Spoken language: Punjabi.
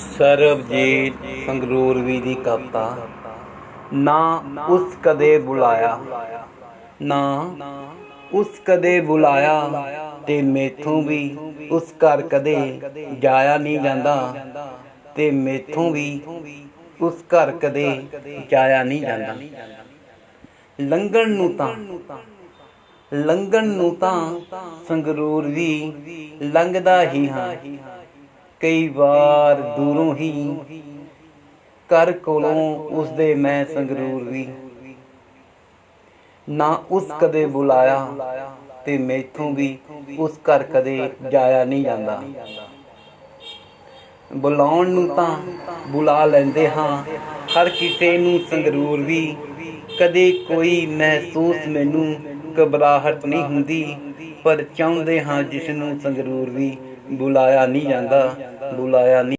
ਸਰਬਜੀਤ ਸੰਗਰੂਰਵੀ ਦੀ ਕਵਿਤਾ। ਨਾ ਉਸ ਕਦੇ ਬੁਲਾਇਆ, ਨਾ ਉਸ ਕਦੇ ਬੁਲਾਇਆ ਤੇ ਮੇਥੋਂ ਵੀ ਉਸ ਘਰ ਕਦੇ ਜਾਇਆ ਨਹੀਂ ਜਾਂਦਾ ਤੇ ਮੇਥੋਂ ਵੀ ਉਸ ਘਰ ਕਦੇ ਜਾਇਆ ਨਹੀਂ ਜਾਂਦਾ। ਲੰਘਣ ਨੂੰ ਤਾਂ, ਲੰਘਣ ਨੂੰ ਤਾਂ ਸੰਗਰੂਰ ਵੀ ਲੰਘਦਾ ਹੀ ਹਾਂ। ਕਈ ਵਾਰ ਦੂਰੋਂ ਹੀ ਕਰ ਕੋਲੋਂ ਉਸਦੇ ਮੈਂ ਸੰਗਰੂਰ ਵੀ। ਨਾ ਉਸ ਕਦੇ ਬੁਲਾਇਆ ਤੇ ਮੈਥੋਂ ਵੀ ਉਸ ਘਰ ਕਦੇ ਜਾਇਆ ਨਹੀਂ ਜਾਂਦਾ। ਬੁਲਾਉਣ ਨੂੰ ਤਾਂ ਬੁਲਾ ਲੈਂਦੇ ਹਾਂ, ਹਰ ਕਿਸੇ ਨੂੰ ਸੰਗਰੂਰ ਵੀ। ਕਦੇ ਕੋਈ ਮਹਿਸੂਸ ਮੈਨੂੰ ਘਬਰਾਹਟ ਨਹੀਂ ਹੁੰਦੀ, ਪਰ ਚਾਹੁੰਦੇ ਹਾਂ ਜਿਸ ਨੂੰ ਸੰਗਰੂਰ ਵੀ। ਬੁਲਾਇਆ ਨਹੀਂ ਜਾਂਦਾ ਬੁਲਾਇਆ ਨਹੀਂ